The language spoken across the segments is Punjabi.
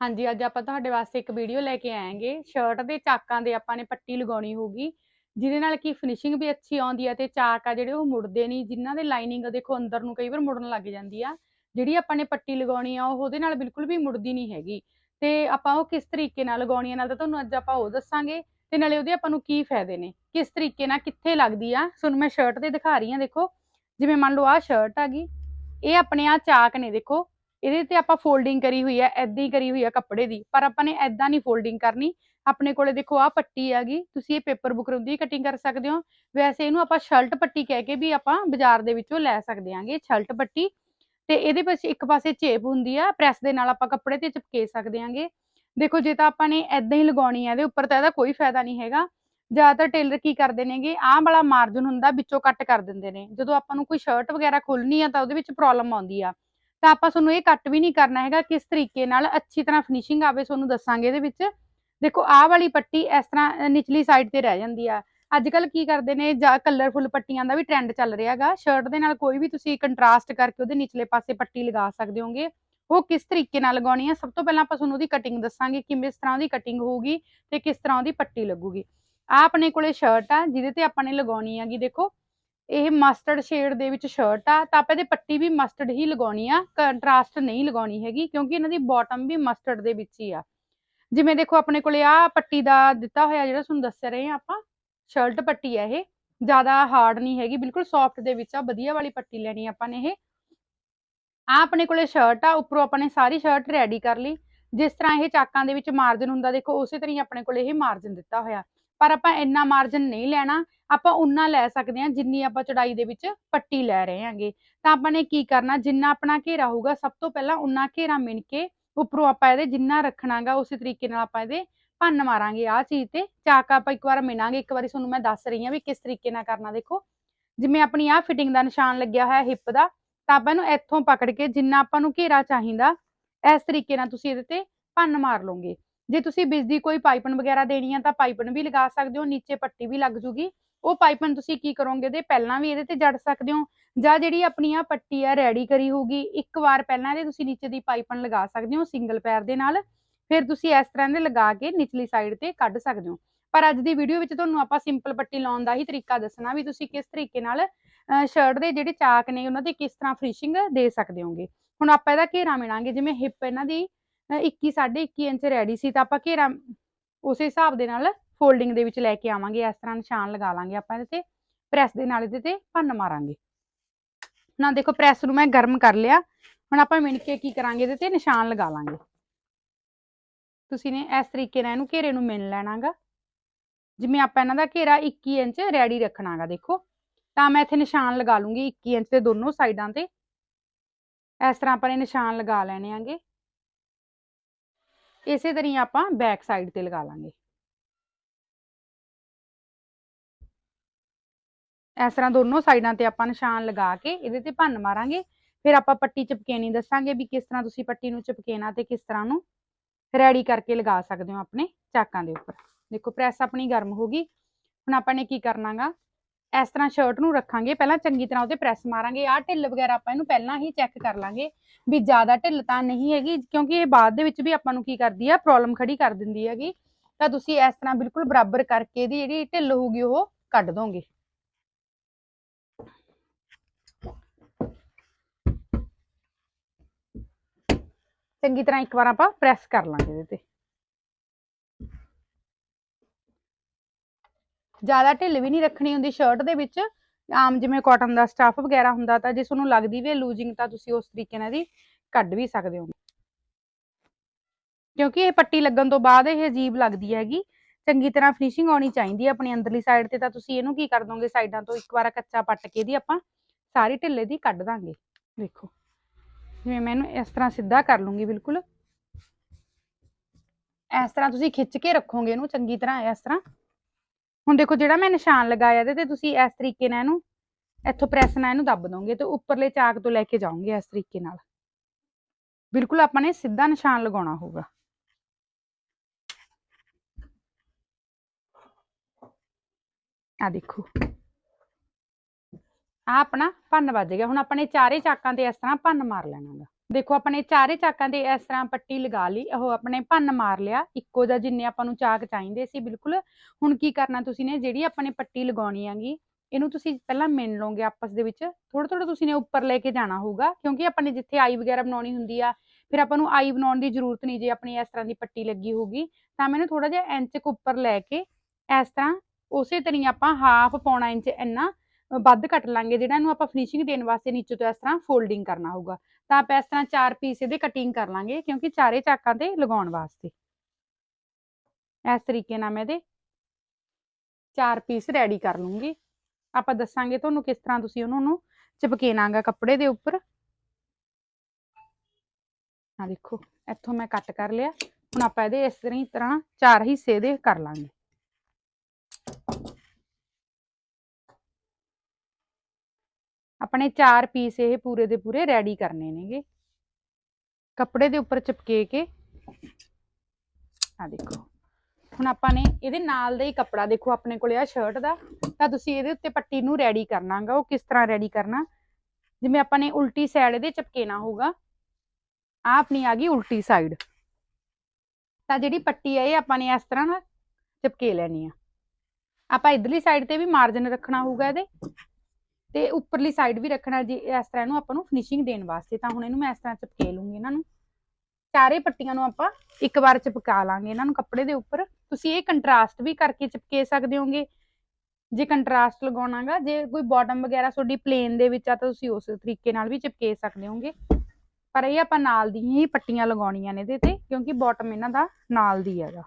ਹਾਂਜੀ, ਅੱਜ ਆਪਾਂ ਤੁਹਾਡੇ ਵਾਸਤੇ ਇੱਕ ਵੀਡੀਓ ਲੈ ਕੇ ਆਏਗੇ। ਸ਼ਰਟ ਦੇ ਚਾਕਾਂ ਦੇ ਆਪਾਂ ਨੇ ਪੱਟੀ ਲਗਾਉਣੀ ਹੋਊਗੀ, ਜਿਹਦੇ ਨਾਲ ਕੀ ਫਿਨਿਸ਼ਿੰਗ ਵੀ ਅੱਛੀ ਆਉਂਦੀ ਹੈ ਤੇ ਚਾਕ ਆ ਜਿਹੜੇ ਉਹ ਮੁੜਦੇ ਨਹੀਂ, ਜਿਨ੍ਹਾਂ ਦੇ ਲਾਈਨਿੰਗ ਦੇਖੋ ਅੰਦਰ ਨੂੰ ਕਈ ਵਾਰ ਮੁੜਨ ਲੱਗ ਜਾਂਦੀ ਆ। ਜਿਹੜੀ ਆਪਾਂ ਨੇ ਪੱਟੀ ਲਗਾਉਣੀ ਆ, ਉਹਦੇ ਨਾਲ ਬਿਲਕੁਲ ਵੀ ਮੁੜਦੀ ਨਹੀਂ ਹੈਗੀ। ਤੇ ਆਪਾਂ ਉਹ ਕਿਸ ਤਰੀਕੇ ਨਾਲ ਲਗਾਉਣੀ ਆ, ਨਾਲ ਤਾਂ ਤੁਹਾਨੂੰ ਅੱਜ ਆਪਾਂ ਉਹ ਦੱਸਾਂਗੇ ਤੇ ਨਾਲੇ ਉਹਦੇ ਆਪਾਂ ਨੂੰ ਕੀ ਫਾਇਦੇ ਨੇ, ਕਿਸ ਤਰੀਕੇ ਨਾਲ ਕਿੱਥੇ ਲੱਗਦੀ ਆ। ਤੁਹਾਨੂੰ ਮੈਂ ਸ਼ਰਟ ਤੇ ਦਿਖਾ ਰਹੀ ਆ, ਦੇਖੋ। ਜਿਵੇਂ ਮੰਨ ਲਓ ਆਹ ਸ਼ਰਟ ਆ ਗਈ, ਇਹ ਆਪਣੇ ਆ ਚਾਕ ਨੇ, ਦੇਖੋ। ਇਹਦੇ ਤੇ ਆਪਾਂ ਫੋਲਡਿੰਗ ਕਰੀ ਹੋਈ ਹੈ ਐਦਾਂ ਹੀ ਕਰੀ ਹੋਈ ਹੈ ਕੱਪੜੇ ਦੀ, ਪਰ ਆਪਾਂ ਨੇ ਐਦਾਂ ਨਹੀਂ ਫੋਲਡਿੰਗ ਕਰਨੀ। ਆਪਣੇ ਕੋਲੇ ਦੇਖੋ ਆ ਪੱਟੀ ਹੈਗੀ, ਤੁਸੀਂ ਇਹ ਪੇਪਰ ਬੁਕਰਮ ਦੀ ਕਟਿੰਗ ਕਰ ਸਕਦੇ ਹੋ। ਵੈਸੇ ਇਹਨੂੰ ਆਪਾਂ ਸ਼ਰਟ ਪੱਟੀ ਕਹਿ ਕੇ ਵੀ ਆਪਾਂ ਬਾਜ਼ਾਰ ਦੇ ਵਿੱਚੋਂ ਲੈ ਸਕਦੇ ਆਂਗੇ ਸ਼ਰਟ ਪੱਟੀ। ਤੇ ਇਹਦੇ ਵਿੱਚ ਇੱਕ ਪਾਸੇ ਚੇਪ ਹੁੰਦੀ ਆ, ਪ੍ਰੈਸ ਦੇ ਨਾਲ ਆਪਾਂ ਕੱਪੜੇ ਤੇ ਚਿਪਕੇ ਸਕਦੇ ਆਂਗੇ ਦੇਖੋ, ਜੇ ਤਾਂ ਆਪਾਂ ਨੇ ਐਦਾਂ ਹੀ ਲਗਾਉਣੀ ਹੈ ਇਹਦੇ ਉੱਪਰ ਤਾਂ ਇਹਦਾ ਕੋਈ ਫਾਇਦਾ ਨਹੀਂ ਹੈਗਾ। ਜ਼ਿਆਦਾਤਰ ਟੇਲਰ ਕੀ ਕਰਦੇ ਨੇਗੇ, ਆਹ ਵਾਲਾ ਮਾਰਜਨ ਹੁੰਦਾ ਵਿੱਚੋਂ ਕੱਟ ਕਰ ਦਿੰਦੇ ਨੇ। ਜਦੋਂ ਆਪਾਂ ਨੂੰ ਕੋਈ ਸ਼ਰਟ ਵਗੈਰਾ ਖੋਲਣੀ ਆ, ਤਾਂ ਉਹਦੇ ਵਿੱਚ ਪ੍ਰੋਬਲਮ ਆਉਂਦੀ ਆ। ਤਾਂ ਆਪਾਂ ਤੁਹਾਨੂੰ ਇਹ ਕੱਟ ਵੀ ਨਹੀਂ ਕਰਨਾ ਹੈਗਾ ਕਿਸ ਤਰੀਕੇ ਨਾਲ ਅੱਛੀ ਤਰ੍ਹਾਂ ਫਿਨਿਸ਼ਿੰਗ ਆਵੇ, ਤੁਹਾਨੂੰ ਦੱਸਾਂਗੇ ਇਹਦੇ ਵਿੱਚ। ਦੇਖੋ, ਆਹ ਵਾਲੀ ਪੱਟੀ ਇਸ ਤਰ੍ਹਾਂ ਨਿਚਲੀ ਸਾਈਡ ਤੇ ਰਹਿ ਜਾਂਦੀ ਆ। ਅੱਜ ਕੱਲ ਕੀ ਕਰਦੇ ਨੇ, ਜਾਂ ਕਲਰਫੁਲ ਪੱਟੀਆਂ ਦਾ ਵੀ ਟ੍ਰੈਂਡ ਚੱਲ ਰਿਹਾ ਹੈਗਾ। ਸ਼ਰਟ ਦੇ ਨਾਲ ਕੋਈ ਵੀ ਤੁਸੀਂ ਕੰਟਰਾਸਟ ਕਰਕੇ ਉਹਦੇ ਨਿਚਲੇ ਪਾਸੇ ਪੱਟੀ ਲਗਾ ਸਕਦੇ ਹੋਗੇ। ਉਹ ਕਿਸ ਤਰੀਕੇ ਨਾਲ ਲਗਾਉਣੀ ਹੈ ਸਭ ਤੋਂ ਪਹਿਲਾਂ ਆਪਾਂ ਤੁਹਾਨੂੰ ਉਹਦੀ ਕਟਿੰਗ ਦੱਸਾਂਗੇ ਕਿ ਕਿਸ ਤਰ੍ਹਾਂ ਦੀ ਕਟਿੰਗ ਹੋਊਗੀ ਤੇ ਕਿਸ ਤਰ੍ਹਾਂ ਉਹਦੀ ਪੱਟੀ ਲੱਗੂਗੀ। ਆ ਆਪਣੇ ਕੋਲੇ ਸ਼ਰਟ ਆ, ਜਿਹਦੇ ਤੇ ਆਪਾਂ ਨੇ ਲਗਾਉਣੀ ਹੈਗੀ, ਦੇਖੋ ਇਹ ਮਸਟਰਡ ਸ਼ੇਡ ਦੇ ਵਿੱਚ ਸ਼ਰਟ ਆ, ਤਾਂ ਆਪਾਂ ਇਹਦੇ ਪੱਟੀ ਵੀ ਮਸਟਰਡ ਹੀ ਲਗਾਉਣੀ ਆ ਕੰਟਰਾਸਟ ਨਹੀਂ ਲਗਾਉਣੀ ਹੈਗੀ, ਕਿਉਂਕਿ ਇਹਨਾਂ ਦੀ ਬਾਟਮ ਵੀ ਮਸਟਰਡ ਦੇ ਵਿੱਚ ਹੀ ਆ। ਜਿਵੇਂ ਦੇਖੋ ਆਪਣੇ ਕੋਲੇ ਆ ਪੱਟੀ ਦਾ ਦਿੱਤਾ ਹੋਇਆ ਜਿਹੜਾ ਤੁਹਾਨੂੰ ਦੱਸ ਰਹੇ ਆ ਆਪਾਂ ਸ਼ਰਟ ਪੱਟੀ ਆ ਇਹ, ਜ਼ਿਆਦਾ ਹਾਰਡ ਨਹੀਂ ਹੈਗੀ, ਬਿਲਕੁਲ ਸੌਫਟ ਦੇ ਵਿੱਚ ਆ, ਵਧੀਆ ਵਾਲੀ ਪੱਟੀ ਲੈਣੀ ਆਪਾਂ ਨੇ ਇਹ। ਆ ਆਪਣੇ ਕੋਲੇ ਸ਼ਰਟ ਆ, ਉੱਪਰੋਂ ਆਪਾਂ ਨੇ ਸਾਰੀ ਸ਼ਰਟ ਰੈਡੀ ਕਰ ਲਈ। ਜਿਸ ਤਰ੍ਹਾਂ ਇਹ ਚਾਕਾਂ ਦੇ ਵਿੱਚ ਮਾਰਜਨ ਹੁੰਦਾ, ਦੇਖੋ ਉਸੇ ਤਰ੍ਹਾਂ ਹੀ ਆਪਣੇ ਕੋਲੇ ਇਹ ਮਾਰਜਨ ਦਿੱਤਾ ਹੋਇਆ। ਪਰ ਆਪਾਂ ਇੰਨਾ ਮਾਰਜਨ ਨਹੀਂ ਲੈਣਾ, ਆਪਾਂ ਉਨਾ ਲੈ ਸਕਦੇ ਹਾਂ ਜਿੰਨੀ ਆਪਾਂ ਚੜਾਈ ਦੇ ਵਿੱਚ ਪੱਟੀ ਲੈ ਰਹੇ ਹਾਂਗੇ। ਤਾਂ ਆਪਾਂ ਨੇ ਕੀ ਕਰਨਾ, ਜਿੰਨਾ ਆਪਣਾ ਘੇਰਾ ਹੋਊਗਾ, ਸਭ ਤੋਂ ਪਹਿਲਾਂ ਉਨਾ ਘੇਰਾ ਮਿਣ ਕੇ ਉੱਪਰੋਂ ਆਪਾਂ ਇਹਦੇ ਜਿੰਨਾ ਰੱਖਣਾਗਾ, ਉਸੇ ਤਰੀਕੇ ਨਾਲ ਆਪਾਂ ਇਹਦੇ ਭੰਨ ਮਾਰਾਂਗੇ ਆਹ ਚੀਜ਼ ਤੇ। ਚਾਕ ਆਪਾਂ ਇੱਕ ਵਾਰ ਮਿਣਾਂਗੇ, ਇੱਕ ਵਾਰੀ ਤੁਹਾਨੂੰ ਮੈਂ ਦੱਸ ਰਹੀ ਹਾਂ ਵੀ ਕਿਸ ਤਰੀਕੇ ਨਾਲ ਕਰਨਾ, ਦੇਖੋ। ਜਿਵੇਂ ਆਪਣੀ ਆਹ ਫਿਟਿੰਗ ਦਾ ਨਿਸ਼ਾਨ ਲੱਗਿਆ ਹੋਇਆ ਹਿੱਪ ਦਾ, ਤਾਂ ਆਪਾਂ ਇਹਨੂੰ ਇੱਥੋਂ ਪਕੜ ਕੇ ਜਿੰਨਾ ਆਪਾਂ ਨੂੰ ਘੇਰਾ ਚਾਹੀਦਾ, ਇਸ ਤਰੀਕੇ ਨਾਲ ਤੁਸੀਂ ਇਹਦੇ ਤੇ ਭੰਨ ਮਾਰ ਲਓਗੇ। ਜੇ ਤੁਸੀਂ ਬਿਜਲੀ ਕੋਈ ਪਾਈਪਨ ਵਗੈਰਾ ਦੇਣੀ ਆ ਤਾਂ ਪਾਈਪਨ ਵੀ ਲਗਾ ਸਕਦੇ ਹੋ, ਨੀਚੇ ਪੱਟੀ ਵੀ ਲੱਗ ਜੂਗੀ। ਉਹ ਪਾਈਪਨ ਤੁਸੀਂ ਕੀ ਕਰੋਗੇ ਇਹਦੇ ਪਹਿਲਾਂ ਵੀ ਇਹਦੇ ਤੇ ਜੜ ਸਕਦੇ ਹੋ ਜਾਂ ਜਿਹੜੀ ਆਪਣੀ ਆ ਪੱਟੀ ਆ ਰੈਡੀ ਕਰੀ ਹੋਊਗੀ, ਇੱਕ ਵਾਰ ਪਹਿਲਾਂ ਇਹਦੇ ਤੁਸੀਂ ਨੀਚੇ ਦੀ ਪਾਈਪਨ ਲਗਾ ਸਕਦੇ ਹੋ ਸਿੰਗਲ ਪੈਰ ਦੇ ਨਾਲ। ਫਿਰ ਤੁਸੀਂ ਇਸ ਤਰ੍ਹਾਂ ਦੇ ਲਗਾ ਕੇ ਨਿਚਲੀ ਸਾਈਡ ਤੇ ਕੱਢ ਸਕਦੇ ਹੋ। ਪਰ ਅੱਜ ਦੀ ਵੀਡੀਓ ਵਿੱਚ ਤੁਹਾਨੂੰ ਆਪਾਂ ਸਿੰਪਲ ਪੱਟੀ ਲਾਉਣ ਦਾ ਹੀ ਤਰੀਕਾ ਦੱਸਣਾ ਵੀ ਤੁਸੀਂ ਕਿਸ ਤਰੀਕੇ ਨਾਲ ਸ਼ਰਟ ਦੇ ਜਿਹੜੇ ਚਾਕ ਨੇ ਉਹਨਾਂ ਤੇ ਕਿਸ ਤਰ੍ਹਾਂ ਫਿਨਿਸ਼ਿੰਗ ਦੇ ਸਕਦੇ ਹੋਗੇ। ਹੁਣ ਆਪਾਂ ਇਹਦਾ ਘੇਰਾ ਮਿਣਾਂਗੇ ਜਿਵੇਂ ਹਿੱਪ ਇਹਨਾਂ ਦੀ 21 21 ਇੰਚ ਰੈਡੀ ਸੀ ਤਾਂ ਆਪਾਂ ਘੇਰਾ ਉਸੇ ਹਿਸਾਬ ਦੇ ਨਾਲ ਫੋਲਡਿੰਗ ਦੇ ਵਿੱਚ ਲੈ ਕੇ ਆਵਾਂਗੇ, ਇਸ ਤਰ੍ਹਾਂ ਨਿਸ਼ਾਨ ਲਗਾ ਲਾਂਗੇ ਆਪਾਂ ਇਹਦੇ ਤੇ ਪ੍ਰੈਸ ਦੇ ਨਾਲ ਇਹਦੇ ਤੇ ਭੰਨ ਮਾਰਾਂਗੇ। ਨਾ ਦੇਖੋ ਪ੍ਰੈਸ ਨੂੰ ਮੈਂ ਗਰਮ ਕਰ ਲਿਆ, ਹੁਣ ਆਪਾਂ ਮਿਣ ਕੇ ਕੀ ਕਰਾਂਗੇ ਇਹਦੇ ਤੇ, ਨਿਸ਼ਾਨ ਲਗਾ ਲਾਂਗੇ। ਤੁਸੀਂ ਨੇ ਇਸ ਤਰੀਕੇ ਨਾਲ ਇਹਨੂੰ ਘੇਰੇ ਨੂੰ ਮਿਣ ਲੈਣਾਗਾ। ਜਿਵੇਂ ਆਪਾਂ ਇਹਨਾਂ ਦਾ ਘੇਰਾ 21 ਇੰਚ ਰੈਡੀ ਰੱਖਣਾਗਾ, ਦੇਖੋ। ਤਾਂ ਮੈਂ ਇੱਥੇ ਨਿਸ਼ਾਨ ਲਗਾ ਲੂੰਗੀ 21 ਇੰਚ ਦੇ ਦੋਨੋਂ ਸਾਈਡਾਂ ਤੇ। ਇਸ ਤਰ੍ਹਾਂ ਆਪਾਂ ਨੇ ਨਿਸ਼ਾਨ ਲਗਾ ਲੈਣੇ ਆਂਗੇ। ਇਸੇ ਤਰ੍ਹਾਂ ਆਪਾਂ ਬੈਕ ਸਾਈਡ ਤੇ ਲਗਾ ਲਾਂਗੇ। ਇਸ ਤਰ੍ਹਾਂ ਦੋਨੋਂ ਸਾਈਡਾਂ ਤੇ ਆਪਾਂ ਨਿਸ਼ਾਨ ਲਗਾ ਕੇ ਇਹਦੇ ਤੇ ਭੰਨ ਮਾਰਾਂਗੇ। ਫਿਰ ਆਪਾਂ ਪੱਟੀ ਚਿਪਕੇਣੀ ਦੱਸਾਂਗੇ ਵੀ ਕਿਸ ਤਰ੍ਹਾਂ ਤੁਸੀਂ ਪੱਟੀ ਨੂੰ ਚਿਪਕੇਣਾ ਤੇ ਕਿਸ ਤਰ੍ਹਾਂ ਨੂੰ ਰੈਡੀ ਕਰਕੇ ਲਗਾ ਸਕਦੇ ਹੋ ਆਪਣੇ ਚਾਕਾਂ ਦੇ ਉੱਪਰ। ਦੇਖੋ ਪ੍ਰੈਸ ਆਪਣੀ ਗਰਮ ਹੋ ਗਈ। ਹੁਣ ਆਪਾਂ ਨੇ ਕੀ ਕਰਨਾਗਾ? ਇਸ ਤਰ੍ਹਾਂ ਸ਼ਰਟ ਨੂੰ ਰੱਖਾਂਗੇ, ਪਹਿਲਾਂ ਚੰਗੀ ਤਰ੍ਹਾਂ ਉਹਤੇ ਪ੍ਰੈਸ ਮਾਰਾਂਗੇ, ਆਹ ਢਿੱਲ ਵਗੈਰਾ ਆਪਾਂ ਇਹਨੂੰ ਪਹਿਲਾਂ ਹੀ ਚੈੱਕ ਕਰ ਲਾਂਗੇ ਵੀ ਜ਼ਿਆਦਾ ਢਿੱਲ ਤਾਂ ਨਹੀਂ ਹੈਗੀ, ਕਿਉਂਕਿ ਇਹ ਬਾਅਦ ਦੇ ਵਿੱਚ ਵੀ ਆਪਾਂ ਨੂੰ ਕੀ ਕਰਦੀ ਆ ਪ੍ਰੋਬਲਮ ਖੜੀ ਕਰ ਦਿੰਦੀ ਹੈਗੀ। ਤਾਂ ਤੁਸੀਂ ਇਸ ਤਰ੍ਹਾਂ ਬਿਲਕੁਲ ਬਰਾਬਰ ਕਰਕੇ ਇਹਦੀ ਜਿਹੜੀ ਢਿੱਲ ਹੋਊਗੀ, ਉਹ ਕੱਢ ਦੋਗੇ। ਚੰਗੀ ਤਰ੍ਹਾਂ ਇੱਕ ਵਾਰ ਆਪਾਂ ਪ੍ਰੈਸ ਕਰ ਲਾਂਗੇ ਇਹਦੇ ਤੇ। ਜ਼ਿਆਦਾ ਢਿੱਲ ਵੀ ਨਹੀਂ ਰੱਖਣੀ ਹੁੰਦੀ ਸ਼ਰਟ ਦੇ ਵਿੱਚ। ਆਮ ਜਿਵੇਂ ਕਾਟਨ ਦਾ ਸਟਫ ਵਗੈਰਾ ਹੁੰਦਾ ਤਾਂ ਜੇ ਤੁਹਾਨੂੰ ਲੱਗਦੀ ਵੀ ਲੂਜ਼ਿੰਗ ਤਾਂ ਤੁਸੀਂ ਉਸ ਤਰੀਕੇ ਨਾਲ ਦੀ ਕੱਢ ਵੀ ਸਕਦੇ ਹੋ। ਕਿਉਂਕਿ ਇਹ ਪੱਟੀ ਲੱਗਣ ਤੋਂ ਬਾਅਦ ਇਹ ਅਜੀਬ ਲੱਗਦੀ ਹੈਗੀ। ਚੰਗੀ ਤਰ੍ਹਾਂ ਫਿਨਿਸ਼ਿੰਗ ਆਉਣੀ ਚਾਹੀਦੀ ਹੈ ਆਪਣੀ ਅੰਦਰਲੀ ਸਾਈਡ ਤੇ ਤਾਂ ਤੁਸੀਂ ਇਹਨੂੰ ਕੀ ਕਰ ਦੋਗੇ? ਸਾਈਡਾਂ ਤੋਂ ਇੱਕ ਵਾਰ ਕੱਚਾ ਪੱਟ ਕੇ ਦੀ ਆਪਾਂ ਸਾਰੀ ਢਿੱਲੇ ਦੀ ਕੱਢ ਦਾਂਗੇ। ਦੇਖੋ, ਜਿਵੇਂ ਮੈਂ ਇਹਨੂੰ ਇਸ ਤਰ੍ਹਾਂ ਸਿੱਧਾ ਕਰ ਲੂੰਗੀ ਬਿਲਕੁਲ। ਇਸ ਤਰ੍ਹਾਂ ਤੁਸੀਂ ਖਿੱਚ ਕੇ ਰੱਖੋਗੇ ਇਹਨੂੰ, ਚੰਗੀ ਤਰ੍ਹਾਂ ਇਸ ਤਰ੍ਹਾਂ। ਹੁਣ ਦੇਖੋ ਜਿਹੜਾ ਮੈਂ ਨਿਸ਼ਾਨ ਲਗਾਇਆ ਤੇ ਤੁਸੀਂ ਇਸ ਤਰੀਕੇ ਨਾਲ ਇਹਨੂੰ, ਇੱਥੋਂ ਪ੍ਰੈਸ ਨਾਲ ਇਹਨੂੰ ਦੱਬ ਦੋਗੇ ਤੇ ਉੱਪਰਲੇ ਚਾਕ ਤੋਂ ਲੈ ਕੇ ਜਾਓਗੇ ਇਸ ਤਰੀਕੇ ਨਾਲ। ਬਿਲਕੁਲ ਆਪਾਂ ਨੇ ਸਿੱਧਾ ਨਿਸ਼ਾਨ ਲਗਾਉਣਾ ਹੋਊਗਾ। ਆ ਦੇਖੋ। ਆ ਆਪਣਾ ਭੰਨ ਵੱਜ ਗਿਆ। ਹੁਣ ਆਪਾਂ ਨੇ ਚਾਰੇ ਚਾਕਾਂ ਤੇ ਇਸ ਤਰ੍ਹਾਂ ਭੰਨ ਮਾਰ ਲੈਣਾਗਾ। ਦੇਖੋ, ਆਪਣੇ ਚਾਰੇ ਚਾਕਾਂ ਤੇ ਇਸ ਤਰ੍ਹਾਂ ਪੱਟੀ ਲਗਾ ਲਈ, ਉਹ ਆਪਣੇ ਭੰਨ ਮਾਰ ਲਿਆ। ਇੱਕੋ ਜਿਹਾ ਜਿੰਨੇ ਆਪਾਂ ਨੂੰ ਚਾਕ ਚਾਹੀਦੇ ਸੀ, ਬਿਲਕੁਲ। ਹੁਣ ਕੀ ਕਰਨਾ ਤੁਸੀਂ ਨੇ, ਜਿਹੜੀ ਆਪਾਂ ਨੇ ਪੱਟੀ ਲਗਾਉਣੀ ਆਗੀ ਇਹਨੂੰ ਤੁਸੀਂ ਪਹਿਲਾਂ ਮਿਣ ਲਓਗੇ ਆਪਸ ਦੇ ਵਿੱਚ। ਥੋੜਾ ਥੋੜਾ ਤੁਸੀਂ ਨੇ ਉੱਪਰ ਲੈ ਕੇ ਜਾਣਾ ਹੋਊਗਾ, ਕਿਉਂਕਿ ਆਪਾਂ ਨੇ ਜਿੱਥੇ ਆਈ ਵਗੈਰਾ ਬਣਾਉਣੀ ਹੁੰਦੀ ਆ, ਫਿਰ ਆਪਾਂ ਨੂੰ ਆਈ ਬਣਾਉਣ ਦੀ ਜ਼ਰੂਰਤ ਨਹੀਂ ਜੇ ਆਪਣੀ ਇਸ ਤਰ੍ਹਾਂ ਦੀ ਪੱਟੀ ਲੱਗੀ ਹੋਊਗੀ। ਤਾਂ ਮੈਨੂੰ ਥੋੜਾ ਜਿਹਾ ਇੰਚ ਕੁ ਉੱਪਰ ਲੈ ਕੇ ਇਸ ਤਰ੍ਹਾਂ ਉਸੇ ਤਰ੍ਹਾਂ ਆਪਾਂ ਹਾਫ ਪੌਣਾ ਇੰਚ ਇੰਨਾ ਵੱਧ ਕੱਟ ਲਾਂਗੇ, ਜਿਹੜਾ ਇਹਨੂੰ ਆਪਾਂ ਫਿਨਿਸ਼ਿੰਗ ਦੇਣ ਵਾਸਤੇ ਨੀਚੇ ਤੋਂ ਇਸ ਤਰ੍ਹਾਂ ਫੋਲਡਿੰਗ ਕਰਨਾ ਹੋਊਗਾ। ਤਾਂ ਆਪਾਂ ਇਸ ਤਰ੍ਹਾਂ ਚਾਰ ਪੀਸ ਇਹਦੇ ਕਟਿੰਗ ਕਰ ਲਾਂਗੇ ਕਿਉਂਕਿ ਚਾਰੇ ਚਾਕਾਂ ਤੇ ਲਗਾਉਣ ਵਾਸਤੇ। ਇਸ ਤਰੀਕੇ ਨਾਲ ਮੈਂ ਇਹਦੇ ਚਾਰ ਪੀਸ ਰੈਡੀ ਕਰ ਲੂੰਗੀ। ਆਪਾਂ ਦੱਸਾਂਗੇ ਤੁਹਾਨੂੰ ਕਿਸ ਤਰ੍ਹਾਂ ਤੁਸੀਂ ਉਹਨਾਂ ਨੂੰ ਚਿਪਕੇਣਾਗਾ ਕੱਪੜੇ ਦੇ ਉੱਪਰ। ਆ ਦੇਖੋ, ਇੱਥੋਂ ਮੈਂ ਕੱਟ ਕਰ ਲਿਆ। ਹੁਣ ਆਪਾਂ ਇਹਦੇ ਇਸ ਤਰ੍ਹਾਂ ਤਰ੍ਹਾਂ ਚਾਰ ਹਿੱਸੇ ਦੇ ਕਰ ਲਾਂਗੇ। ਆਪਣੇ ਚਾਰ ਪੀਸ ਇਹ ਪੂਰੇ ਦੇ ਪੂਰੇ ਰੈਡੀ ਕਰਨੇ ਨੇਗੇ। ਕੱਪੜੇ ਦੇ ਉੱਪਰ ਚਿਪਕੇ ਕੇ ਆ ਦੇਖੋ। ਹੁਣ ਆਪਾਂ ਨੇ ਇਹਦੇ ਨਾਲ ਦਾ ਹੀ ਕੱਪੜਾ, ਦੇਖੋ ਆਪਣੇ ਕੋਲੇ ਆ ਸ਼ਰਟ ਦਾ, ਤਾਂ ਤੁਸੀਂ ਇਹਦੇ ਉੱਤੇ ਪੱਟੀ ਨੂੰ ਰੈਡੀ ਕਰਨਾਗਾ ਉਹ ਕਿਸ ਤਰ੍ਹਾਂ ਰੈਡੀ ਕਰਨਾ। ਜਿਵੇਂ ਆਪਾਂ ਨੇ ਉਲਟੀ ਸਾਈਡ ਇਹਦੇ ਚਿਪਕੇਣਾ ਹੋਊਗਾ ਆ ਆਪਣੀ ਆ ਗਈ ਉਲਟੀ ਸਾਈਡ ਤਾਂ ਜਿਹੜੀ ਪੱਟੀ ਹੈ ਇਹ ਆਪਾਂ ਨੇ ਇਸ ਤਰ੍ਹਾਂ ਨਾਲ ਚਿਪਕੇ ਲੈਣੀ ਆ। ਆਪਾਂ ਇਧਰਲੀ ਸਾਈਡ ਤੇ ਵੀ ਮਾਰਜਨ ਰੱਖਣਾ ਹੋਊਗਾ ਇਹਦੇ। ਤੇ ਉੱਪਰਲੀ ਸਾਈਡ ਵੀ ਰੱਖਣਾ ਜੀ ਇਸ ਤਰ੍ਹਾਂ ਇਹਨੂੰ ਆਪਾਂ ਨੂੰ ਫਿਨਿਸ਼ਿੰਗ ਦੇਣ ਵਾਸਤੇ, ਤਾਂ ਹੁਣ ਇਹਨੂੰ ਮੈਂ ਇਸ ਤਰ੍ਹਾਂ ਚਿਪਕੇ ਲੂੰਗੀ ਇਹਨਾਂ ਨੂੰ। ਚਾਰੇ ਪੱਟੀਆਂ ਨੂੰ ਆਪਾਂ ਇੱਕ ਵਾਰ ਚਿਪਕਾ ਲਾਂਗੇ ਇਹਨਾਂ ਨੂੰ ਕੱਪੜੇ ਦੇ ਉੱਪਰ। ਤੁਸੀਂ ਇਹ ਕੰਟਰਾਸਟ ਵੀ ਕਰਕੇ ਚਿਪਕੇ ਸਕਦੇ ਹੋਗੇ। ਜੇ ਕੰਟਰਾਸਟ ਲਗਾਉਣਾਗਾ, ਜੇ ਕੋਈ ਬਾਟਮ ਵਗੈਰਾ ਤੁਹਾਡੀ ਪਲੇਨ ਦੇ ਵਿੱਚ ਆ, ਤਾਂ ਤੁਸੀਂ ਉਸ ਤਰੀਕੇ ਨਾਲ ਵੀ ਚਿਪਕੇ ਸਕਦੇ ਹੋਗੇ। ਪਰ ਇਹ ਆਪਾਂ ਨਾਲ ਦੀ ਹੀ ਪੱਟੀਆਂ ਲਗਾਉਣੀਆਂ ਨੇ ਇਹਦੇ ਤੇ, ਕਿਉਂਕਿ ਬਾਟਮ ਇਹਨਾਂ ਦਾ ਨਾਲ ਦੀ ਹੈਗਾ।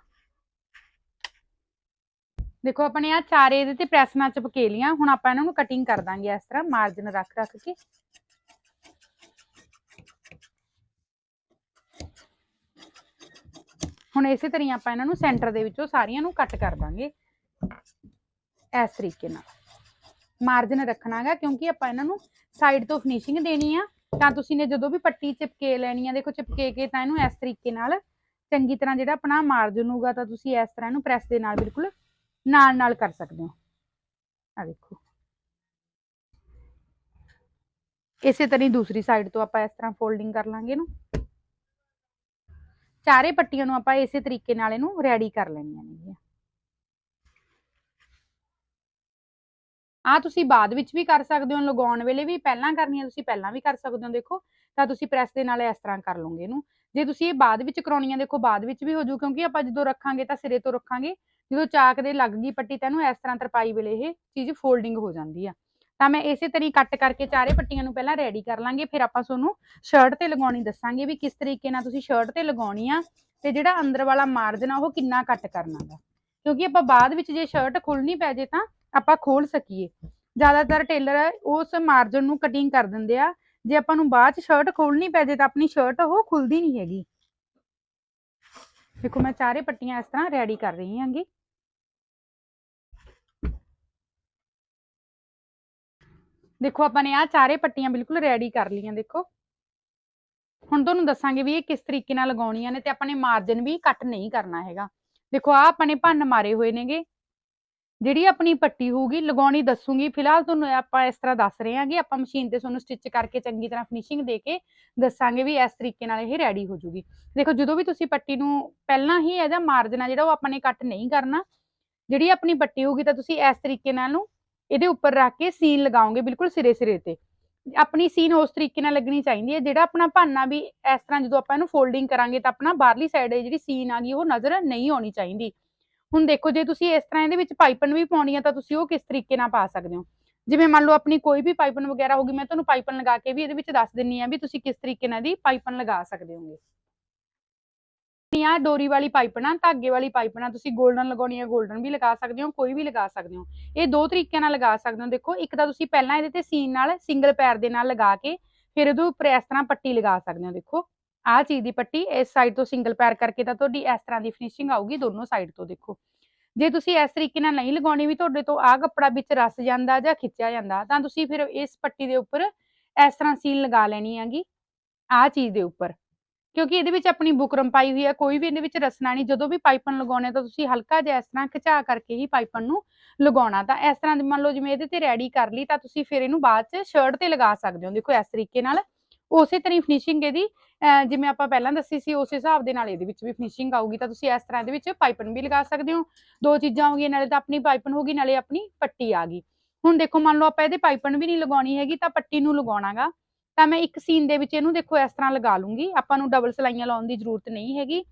ਦੇਖੋ ਆਪਣੇ ਆ ਚਾਰੇ ਇਹਦੇ ਤੇ ਪ੍ਰੈਸ ਨਾਲ ਚਿਪਕੇ ਲੀਆਂ ਹੁਣ ਆਪਾਂ ਇਹਨਾਂ ਨੂੰ ਕਟਿੰਗ ਕਰ ਦਾਂਗੇ ਇਸ ਤਰ੍ਹਾਂ ਮਾਰਜਨ ਰੱਖ ਰੱਖ ਕੇ। ਹੁਣ ਇਸੇ ਤਰ੍ਹਾਂ ਆਪਾਂ ਇਹਨਾਂ ਨੂੰ ਸੈਂਟਰ ਦੇ ਵਿੱਚੋਂ ਸਾਰੀਆਂ ਨੂੰ ਕੱਟ ਕਰ ਦਾਂਗੇ, ਇਸ ਤਰੀਕੇ ਨਾਲ। ਮਾਰਜਨ ਰੱਖਣਾਗਾ ਕਿਉਂਕਿ ਆਪਾਂ ਇਹਨਾਂ ਨੂੰ ਸਾਈਡ ਤੋਂ ਫਿਨਿਸ਼ਿੰਗ ਦੇਣੀ ਆ, ਤਾਂ ਤੁਸੀਂ ਨੇ ਜਦੋਂ ਵੀ ਪੱਟੀ ਚਿਪਕੇ ਲੈਣੀ ਆ, ਦੇਖੋ ਚਿਪਕੇ ਕੇ ਤਾਂ ਇਹਨੂੰ ਇਸ ਤਰੀਕੇ ਨਾਲ ਚੰਗੀ ਤਰ੍ਹਾਂ ਜਿਹੜਾ ਆਪਣਾ ਮਾਰਜਨ ਹੋਊਗਾ, ਤਾਂ ਤੁਸੀਂ ਇਸ ਤਰ੍ਹਾਂ ਇਹਨੂੰ ਪ੍ਰੈਸ ਦੇ ਨਾਲ ਬਿਲਕੁਲ ਨਾਲ ਨਾਲ ਕਰ ਸਕਦੇ ਹੋ। ਆ ਦੇਖੋ ਇਸੇ ਤਰ੍ਹਾਂ ਦੂਸਰੀ ਸਾਈਡ ਤੋਂ ਆਪਾਂ ਇਸ ਤਰ੍ਹਾਂ ਫੋਲਡਿੰਗ ਕਰ ਲਾਂਗੇ ਇਹਨੂੰ ਚਾਰੇ ਪੱਟੀਆਂ ਨੂੰ ਆਪਾਂ ਇਸੇ ਤਰੀਕੇ ਨਾਲ ਇਹਨੂੰ ਰੈਡੀ ਕਰ ਲੈਣੀਆਂ ਨੇ ਆ ਤੁਸੀਂ ਬਾਅਦ ਵਿੱਚ ਵੀ ਕਰ ਸਕਦੇ ਹੋ, ਲਗਾਉਣ ਵੇਲੇ ਵੀ ਪਹਿਲਾਂ ਕਰਨੀਆਂ, ਤੁਸੀਂ ਪਹਿਲਾਂ ਵੀ ਕਰ ਸਕਦੇ ਹੋ, ਦੇਖੋ। ਤਾਂ ਤੁਸੀਂ ਪ੍ਰੈਸ ਦੇ ਨਾਲ ਇਸ ਤਰ੍ਹਾਂ ਕਰ ਲਓਗੇ ਇਹਨੂੰ। ਜੇ ਤੁਸੀਂ ਇਹ ਬਾਅਦ ਵਿੱਚ ਕਰਾਉਣੀਆਂ, ਦੇਖੋ, ਬਾਅਦ ਵਿੱਚ ਵੀ ਹੋ ਜੂ ਕਿਉਂਕਿ ਆਪਾਂ ਜਦੋਂ ਰੱਖਾਂਗੇ ਤਾਂ ਸਿਰੇ ਤੋਂ ਰੱਖਾਂਗੇ। ਜਦੋਂ ਚਾਕ ਦੇ ਲੱਗ ਗਈ ਪੱਟੀ ਤਾਂ ਇਹਨੂੰ ਇਸ ਤਰ੍ਹਾਂ ਤਰਪਾਈ ਵੇਲੇ ਇਹ ਚੀਜ਼ ਫੋਲਡਿੰਗ ਹੋ ਜਾਂਦੀ ਆ। ਤਾਂ ਮੈਂ ਇਸੇ ਤਰੀ ਕੱਟ ਕਰਕੇ ਚਾਰੇ ਪੱਟੀਆਂ ਨੂੰ ਪਹਿਲਾਂ ਰੈਡੀ ਕਰ ਲਾਂਗੇ, ਫਿਰ ਆਪਾਂ ਤੁਹਾਨੂੰ ਸ਼ਰਟ ਤੇ ਲਗਾਉਣੀ ਦੱਸਾਂਗੇ ਵੀ ਕਿਸ ਤਰੀਕੇ ਨਾਲ ਤੁਸੀਂ ਸ਼ਰਟ ਤੇ ਲਗਾਉਣੀ ਆ ਤੇ ਜਿਹੜਾ ਅੰਦਰ ਵਾਲਾ ਮਾਰਜਨ ਆ ਉਹ ਕਿੰਨਾ ਕੱਟ ਕਰਨਾ ਗਾ। ਕਿਉਂਕਿ ਆਪਾਂ ਬਾਅਦ ਵਿੱਚ ਜੇ ਸ਼ਰਟ ਖੁੱਲਣੀ ਪੈ ਜੇ ਤਾਂ ਆਪਾਂ ਖੋਲ ਸਕੀਏ। ਜ਼ਿਆਦਾਤਰ ਟੇਲਰ ਉਸ ਮਾਰਜਨ ਨੂੰ ਕਟਿੰਗ ਕਰ ਦਿੰਦੇ ਆ। ਜੇ ਆਪਾਂ ਨੂੰ ਬਾਅਦ ਚ ਸ਼ਰਟ ਖੋਲਣੀ ਪੈ ਜੇ ਤਾਂ ਆਪਣੀ ਸ਼ਰਟ ਉਹ ਖੁੱਲਦੀ ਨਹੀਂ ਹੈਗੀ। ਦੇਖੋ ਮੈਂ ਚਾਰੇ ਪੱਟੀਆਂ ਇਸ ਤਰ੍ਹਾਂ ਰੈਡੀ ਕਰ ਰਹੀ ਹਾਂਗੀ। ਦੇਖੋ, ਆਪਾਂ ਨੇ ਆ ਚਾਰੇ ਪੱਟੀਆਂ ਬਿਲਕੁਲ ਰੈਡੀ ਕਰ ਲਈਆਂ, ਦੇਖੋ। ਹੁਣ ਤੁਹਾਨੂੰ ਦੱਸਾਂਗੇ ਵੀ ਇਹ ਕਿਸ ਤਰੀਕੇ ਨਾਲ ਲਗਾਉਣੀਆਂ ਨੇ ਤੇ ਆਪਾਂ ਨੇ ਮਾਰਜਨ ਵੀ ਕੱਟ ਨਹੀਂ ਕਰਨਾ ਹੈਗਾ। ਦੇਖੋ ਆ ਆਪਾਂ ਨੇ ਭੰਨ ਮਾਰੇ ਹੋਏ ਨੇਗੇ। ਜਿਹੜੀ ਆਪਣੀ ਪੱਟੀ ਹੋਊਗੀ, ਲਗਾਉਣੀ ਦੱਸੂਗੀ। ਫਿਲਹਾਲ ਤੁਹਾਨੂੰ ਆਪਾਂ ਇਸ ਤਰ੍ਹਾਂ ਦੱਸ ਰਹੇ ਹਾਂਗੇ। ਆਪਾਂ ਮਸ਼ੀਨ ਤੇ ਤੁਹਾਨੂੰ ਸਟਿਚ ਕਰਕੇ ਚੰਗੀ ਤਰ੍ਹਾਂ ਫਿਨਿਸ਼ਿੰਗ ਦੇ ਕੇ ਦੱਸਾਂਗੇ ਵੀ ਇਸ ਤਰੀਕੇ ਨਾਲ ਇਹ ਰੈਡੀ ਹੋ ਜੂਗੀ। ਦੇਖੋ, ਜਦੋਂ ਵੀ ਤੁਸੀਂ ਪੱਟੀ ਨੂੰ ਪਹਿਲਾਂ ਹੀ ਇਹਦਾ ਮਾਰਜਨ ਆ ਜਿਹੜਾ, ਉਹ ਆਪਾਂ ਨੇ ਕੱਟ ਨਹੀਂ ਕਰਨਾ। ਜਿਹੜੀ ਆਪਣੀ ਪੱਟੀ ਹੋਊਗੀ ਤਾਂ ਤੁਸੀਂ ਇਸ ਤਰੀਕੇ ਨਾਲ ਨੂੰ ਇਹਦੇ ਉੱਪਰ ਰੱਖ ਕੇ ਸੀਨ ਲਗਾਓਗੇ ਬਿਲਕੁਲ ਸਿਰੇ ਸਿਰੇ ਤੇ। ਆਪਣੀ ਸੀਨ ਉਸ ਤਰੀਕੇ ਨਾਲ ਲੱਗਣੀ ਚਾਹੀਦੀ ਹੈ। ਜਿਹੜਾ ਆਪਣਾ ਭਾਨਾ ਵੀ ਇਸ ਤਰ੍ਹਾਂ ਜਦੋਂ ਆਪਾਂ ਇਹਨੂੰ ਫੋਲਡਿੰਗ ਕਰਾਂਗੇ ਤਾਂ ਆਪਣਾ ਬਾਹਰਲੀ ਸਾਈਡ ਜਿਹੜੀ ਸੀਨ ਆ ਗਈ, ਉਹ ਨਜ਼ਰ ਨਹੀਂ ਆਉਣੀ ਚਾਹੀਦੀ। ਹੁਣ ਦੇਖੋ, ਜੇ ਤੁਸੀਂ ਇਸ ਤਰ੍ਹਾਂ ਇਹਦੇ ਵਿੱਚ ਪਾਈਪਨ ਵੀ ਪਾਉਣੀ ਆ ਤਾਂ ਤੁਸੀਂ ਉਹ ਕਿਸ ਤਰੀਕੇ ਨਾਲ ਪਾ ਸਕਦੇ ਹੋ? ਜਿਵੇਂ ਮੰਨ ਲਓ ਆਪਣੀ ਕੋਈ ਵੀ ਪਾਈਪਨ ਵਗੈਰਾ ਹੋਗੀ ਮੈਂ ਤੁਹਾਨੂੰ ਪਾਈਪਨ ਲਗਾ ਕੇ ਵੀ ਇਹਦੇ ਵਿੱਚ ਦੱਸ ਦਿੰਨੀ ਆ ਵੀ ਤੁਸੀਂ ਕਿਸ ਤਰੀਕੇ ਨਾਲ ਦੀ ਪਾਈਪਨ ਲਗਾ ਸਕਦੇ ਹੋਗੇ। ਆ ਡੋਰੀ ਵਾਲੀ ਪਾਈਪ ਪਾਈਪਨਾ ਧਾਗੇ ਵਾਲੀ ਪਾਈਪਨਾ ਤੁਸੀਂ 골ਡਨ ਲਗਾਉਣੀ ਹੈ 골ਡਨ ਵੀ ਲਗਾ ਸਕਦੇ ਹੋ, ਕੋਈ ਵੀ ਲਗਾ ਸਕਦੇ ਹੋ। ਇਹ ਦੋ ਤਰੀਕਿਆਂ ਨਾਲ ਲਗਾ ਸਕਦੇ ਹੋ। ਦੇਖੋ, ਇੱਕ ਤਾਂ ਤੁਸੀਂ ਪਹਿਲਾਂ ਇਹਦੇ ਤੇ ਸੀਨ ਨਾਲ ਸਿੰਗਲ ਪੈਰ ਦੇ ਨਾਲ ਲਗਾ ਕੇ, ਫਿਰ ਇਹਦੇ ਉੱਪਰ ਇਸ ਤਰ੍ਹਾਂ ਪੱਟੀ ਲਗਾ ਸਕਦੇ ਹੋ, ਦੇਖੋ। ਆਹ ਚੀਜ਼ ਦੀ ਪੱਟੀ, ਇਸ ਸਾਈਡ ਤੋਂ ਸਿੰਗਲ ਪੈਰ ਕਰਕੇ ਤਾਂ ਤੁਹਾਡੀ ਇਸ ਤਰ੍ਹਾਂ ਦੀ ਫਿਨਿਸ਼ਿੰਗ ਆਊਗੀ, ਦੋਨੋਂ ਸਾਈਡ ਤੋਂ, ਦੇਖੋ। ਜੇ ਤੁਸੀਂ ਇਸ ਤਰੀਕੇ ਨਾਲ ਨਹੀਂ ਲਗਾਉਣੀ ਵੀ ਤੁਹਾਡੇ ਤੋਂ ਆਹ ਕੱਪੜਾ ਵਿੱਚ ਰਸ ਜਾਂਦਾ ਜਾਂ ਖਿੱਚਿਆ ਜਾਂਦਾ, ਤਾਂ ਤੁਸੀਂ ਫਿਰ ਇਸ ਪੱਟੀ ਦੇ ਉੱਪਰ ਇਸ ਤਰ੍ਹਾਂ ਸੀਨ ਲਗਾ ਲੈਣੀ ਹੈਗੀ, ਆਹ ਚੀਜ਼ ਦੇ ਉੱਪਰ। ਕਿਉਂਕਿ ਇਹਦੇ ਵਿੱਚ ਆਪਣੀ ਬੁਕਰਮ ਪਾਈ ਹੋਈ ਹੈ ਕੋਈ ਵੀ ਇਹਦੇ ਵਿੱਚ ਰਸਨਾ ਨਹੀਂ। ਜਦੋਂ ਵੀ ਪਾਈਪਨ ਲਗਾਉਣੇ ਤਾਂ ਤੁਸੀਂ ਹਲਕਾ ਜਿਹਾ ਇਸ ਤਰ੍ਹਾਂ ਖਿਚਾ ਕਰਕੇ ਹੀ ਪਾਈਪਨ ਨੂੰ ਲਗਾਉਣਾ। ਤਾਂ ਇਸ ਤਰ੍ਹਾਂ ਦੀ ਮੰਨ ਲਓ ਜਿਵੇਂ ਇਹਦੇ ਤੇ ਰੈਡੀ ਕਰ ਲਈ, ਤਾਂ ਤੁਸੀਂ ਫਿਰ ਇਹਨੂੰ ਬਾਅਦ ਚ ਸ਼ਰਟ ਤੇ ਲਗਾ ਸਕਦੇ ਹੋ। ਦੇਖੋ ਇਸ ਤਰੀਕੇ ਨਾਲ ਉਸੇ ਤਰ੍ਹਾਂ ਫਿਨਿਸ਼ਿੰਗ ਇਹਦੀ ਜਿਵੇਂ ਆਪਾਂ ਪਹਿਲਾਂ ਦੱਸੀ ਸੀ, ਉਸੇ ਹਿਸਾਬ ਦੇ ਨਾਲ ਇਹਦੇ ਵਿੱਚ ਵੀ ਫਿਨਿਸ਼ਿੰਗ ਆਊਗੀ। ਤਾਂ ਤੁਸੀਂ ਇਸ ਤਰ੍ਹਾਂ ਇਹਦੇ ਵਿੱਚ ਪਾਈਪਨ ਵੀ ਲਗਾ ਸਕਦੇ ਹੋ। ਦੋ ਚੀਜ਼ਾਂ ਹੋ ਨਾਲੇ ਤਾਂ ਆਪਣੀ ਪਾਈਪਨ ਹੋਗੀ ਨਾਲੇ ਆਪਣੀ ਪੱਟੀ ਆ ਗਈ। ਹੁਣ ਦੇਖੋ ਮੰਨ ਲਓ ਆਪਾਂ ਇਹਦੇ ਪਾਈਪਨ ਵੀ ਨਹੀਂ ਲਗਾਉਣੀ ਹੈਗੀ, ਤਾਂ ਪੱਟੀ ਨੂੰ ਲਗਾਉਣਾਗਾ। ਤਾਂ ਮੈਂ ਇੱਕ ਸੀਨ ਦੇ ਵਿੱਚ ਇਹਨੂੰ ਦੇਖੋ ਇਸ ਤਰ੍ਹਾਂ ਲਗਾ ਲੂੰਗੀ। ਆਪਾਂ ਨੂੰ ਡਬਲ ਸਲਾਈਆਂ ਲਾਉਣ ਦੀ ਜ਼ਰੂਰਤ ਨਹੀਂ ਹੈਗੀ।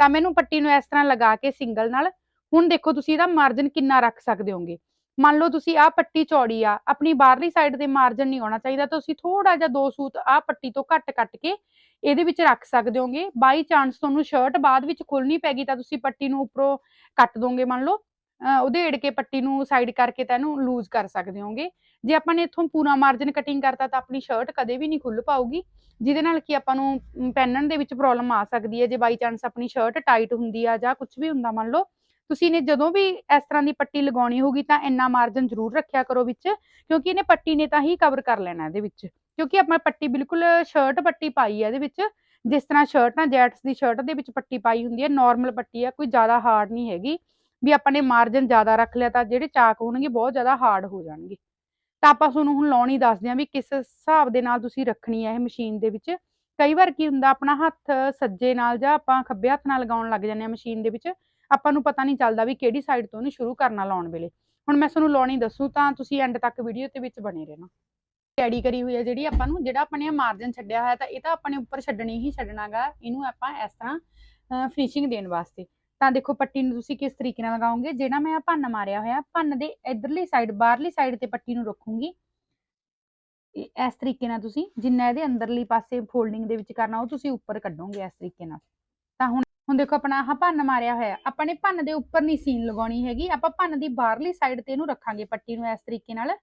ਤਾਂ ਮੈਨੂੰ ਪੱਟੀ ਨੂੰ ਇਸ ਤਰ੍ਹਾਂ ਲਗਾ ਕੇ ਸਿੰਗਲ ਨਾਲ। ਹੁਣ ਦੇਖੋ ਤੁਸੀਂ ਇਹਦਾ ਮਾਰਜਨ ਕਿੰਨਾ ਰੱਖ ਸਕਦੇ ਹੋਗੇ। ਮੰਨ ਲਓ ਤੁਸੀਂ ਆਹ ਪੱਟੀ ਚੌੜੀ ਆ, ਆਪਣੀ ਬਾਹਰਲੀ ਸਾਈਡ ਤੇ ਮਾਰਜਨ ਨਹੀਂ ਆਉਣਾ ਚਾਹੀਦਾ ਤਾਂ ਤੁਸੀਂ ਥੋੜਾ ਜਿਹਾ ਦੋ ਸੂਤ ਆਹ ਪੱਟੀ ਤੋਂ ਘੱਟ ਕੱਟ ਕੇ ਇਹਦੇ ਵਿੱਚ ਰੱਖ ਸਕਦੇ ਹੋਗੇ। ਬਾਈ ਚਾਂਸ ਤੁਹਾਨੂੰ ਸ਼ਰਟ ਬਾਅਦ ਵਿੱਚ ਖੁੱਲਣੀ ਪੈਗੀ ਤਾਂ ਤੁਸੀਂ ਪੱਟੀ ਨੂੰ ਉੱਪਰੋਂ ਕੱਟ ਦੋਗੇ ਮੰਨ ਲਓ। ਉਧੇੜ ਕੇ ਪੱਟੀ ਨੂੰ ਸਾਈਡ ਕਰਕੇ ਤਾਂ ਇਹਨੂੰ ਲੂਜ਼ ਕਰ ਸਕਦੇ ਹੋਗੇ। ਜੇ ਆਪਾਂ ਨੇ ਇੱਥੋਂ ਪੂਰਾ ਮਾਰਜਨ ਕਟਿੰਗ ਕਰਤਾ ਤਾਂ ਆਪਣੀ ਸ਼ਰਟ ਕਦੇ ਵੀ ਨਹੀਂ ਖੁੱਲ ਪਾਊਗੀ। ਜਿਹਦੇ ਨਾਲ ਕਿ ਆਪਾਂ ਨੂੰ ਅਮ, ਪਹਿਨਣ ਦੇ ਵਿੱਚ ਪ੍ਰੋਬਲਮ ਆ ਸਕਦੀ ਹੈ। ਜੇ ਬਾਈ ਚਾਂਸ ਆਪਣੀ ਸ਼ਰਟ ਟਾਈਟ ਹੁੰਦੀ ਆ ਜਾਂ ਕੁਝ ਵੀ ਹੁੰਦਾ ਮੰਨ ਲਓ ਤੁਸੀਂ ਨੇ ਜਦੋਂ ਵੀ ਇਸ ਤਰ੍ਹਾਂ ਦੀ ਪੱਟੀ ਲਗਾਉਣੀ ਹੋਗੀ ਤਾਂ ਇੰਨਾ ਮਾਰਜਨ ਜ਼ਰੂਰ ਰੱਖਿਆ ਕਰੋ ਵਿੱਚ ਕਿਉਂਕਿ ਇਹਨੇ ਪੱਟੀ ਨੇ ਤਾਂ ਹੀ ਕਵਰ ਕਰ ਲੈਣਾ ਇਹਦੇ ਵਿੱਚ। ਕਿਉਂਕਿ ਆਪਾਂ ਪੱਟੀ ਬਿਲਕੁਲ ਸ਼ਰਟ ਪੱਟੀ ਪਾਈ ਹੈ ਇਹਦੇ ਵਿੱਚ। ਜਿਸ ਤਰ੍ਹਾਂ ਸ਼ਰਟ ਨਾ ਜੈਟਸ ਦੀ ਸ਼ਰਟ ਦੇ ਵਿੱਚ ਪੱਟੀ ਪਾਈ ਹੁੰਦੀ ਹੈ ਨਾਰਮਲ ਪੱਟੀ ਆ ਕੋਈ ਜ਼ਿਆਦਾ ਹਾਰਡ ਨਹੀਂ ਹੈਗੀ। ਵੀ ਆਪਾਂ ਨੇ ਮਾਰਜਨ ਜ਼ਿਆਦਾ ਰੱਖ ਲਿਆ ਤਾਂ ਜਿਹੜੇ ਚਾਕ ਹੋਣਗੇ ਬਹੁਤ ਜ਼ਿਆਦਾ ਹਾਰਡ ਹੋ ਜਾਣਗੇ। ਤਾਂ ਆਪਾਂ ਤੁਹਾਨੂੰ ਹੁਣ ਲਾਉਣੀ ਦੱਸਦੇ ਹਾਂ ਵੀ ਕਿਸ ਹਿਸਾਬ ਦੇ ਨਾਲ ਤੁਸੀਂ ਰੱਖਣੀ ਹੈ ਇਹ ਮਸ਼ੀਨ ਦੇ ਵਿੱਚ। ਕਈ ਵਾਰ ਕੀ ਹੁੰਦਾ ਆਪਣਾ ਹੱਥ ਸੱਜੇ ਨਾਲ ਜਾਂ ਆਪਾਂ ਖੱਬੇ ਹੱਥ ਨਾਲ ਲਗਾਉਣ ਲੱਗ ਜਾਂਦੇ ਆ ਮਸ਼ੀਨ ਦੇ ਵਿੱਚ, ਆਪਾਂ ਨੂੰ ਪਤਾ ਨਹੀਂ ਚੱਲਦਾ ਵੀ ਕਿਹੜੀ ਸਾਈਡ ਤੋਂ ਉਹਨੂੰ ਸ਼ੁਰੂ ਕਰਨਾ ਲਾਉਣ ਵੇਲੇ। ਹੁਣ ਮੈਂ ਤੁਹਾਨੂੰ ਲਾਉਣੀ ਦੱਸੂ ਤਾਂ ਤੁਸੀਂ ਐਂਡ ਤੱਕ ਵੀਡੀਓ ਦੇ ਵਿੱਚ ਬਣੇ ਰਹਿਣਾ। ਰੈਡੀ ਕਰੀ ਹੋਈ ਹੈ ਜਿਹੜੀ ਆਪਾਂ ਨੂੰ, ਜਿਹੜਾ ਆਪਾਂ ਨੇ ਮਾਰਜਨ ਛੱਡਿਆ ਹੋਇਆ ਤਾਂ ਇਹ ਤਾਂ ਆਪਾਂ ਨੇ ਉੱਪਰ ਛੱਡਣੀ ਹੀ ਛੱਡਣਾਗਾ। ਇਹਨੂੰ ਆਪਾਂ ਇਸ ਤਰ੍ਹਾਂ ਫਿਨਿਸ਼ਿੰਗ ਦੇਣ ਵਾਸਤੇ। ਤਾਂ ਦੇਖੋ ਪੱਟੀ ਨੂੰ ਤੁਸੀਂ ਕਿਸ ਤਰੀਕੇ ਨਾਲ ਲਗਾਓਗੇ? ਜਿਹੜਾ ਮੈਂ ਆ ਭੰਨ ਮਾਰਿਆ ਹੋਇਆ, ਭੰਨ ਦੇ ਇਧਰਲੀ ਸਾਈਡ ਬਾਹਰਲੀ ਸਾਈਡ ਤੇ ਪੱਟੀ ਨੂੰ ਰੱਖੂੰਗੀ। ਇਸ ਤਰੀਕੇ ਨਾਲ ਤੁਸੀਂ ਜਿੰਨਾ ਇਹਦੇ ਅੰਦਰਲੀ ਪਾਸੇ ਫੋਲਡਿੰਗ ਦੇ ਵਿੱਚ ਕਰਨਾ, ਉਹ ਤੁਸੀਂ ਉੱਪਰ ਕੱਢੋਗੇ ਇਸ ਤਰੀਕੇ ਨਾਲ। ਤਾਂ ਹੁਣ ਹੁਣ ਦੇਖੋ ਆਪਣਾ ਆਹ ਭੰਨ ਮਾਰਿਆ ਹੋਇਆ, ਆਪਾਂ ਨੇ ਭੰਨ ਦੇ ਉੱਪਰ ਨਹੀਂ ਸੀਨ ਲਗਾਉਣੀ ਹੈਗੀ, ਆਪਾਂ ਭੰਨ ਦੀ ਬਾਹਰਲੀ ਸਾਈਡ ਤੇ ਇਹਨੂੰ ਰੱਖਾਂਗੇ ਪੱਟੀ ਨੂੰ ਇਸ ਤਰੀਕੇ ਨਾਲ।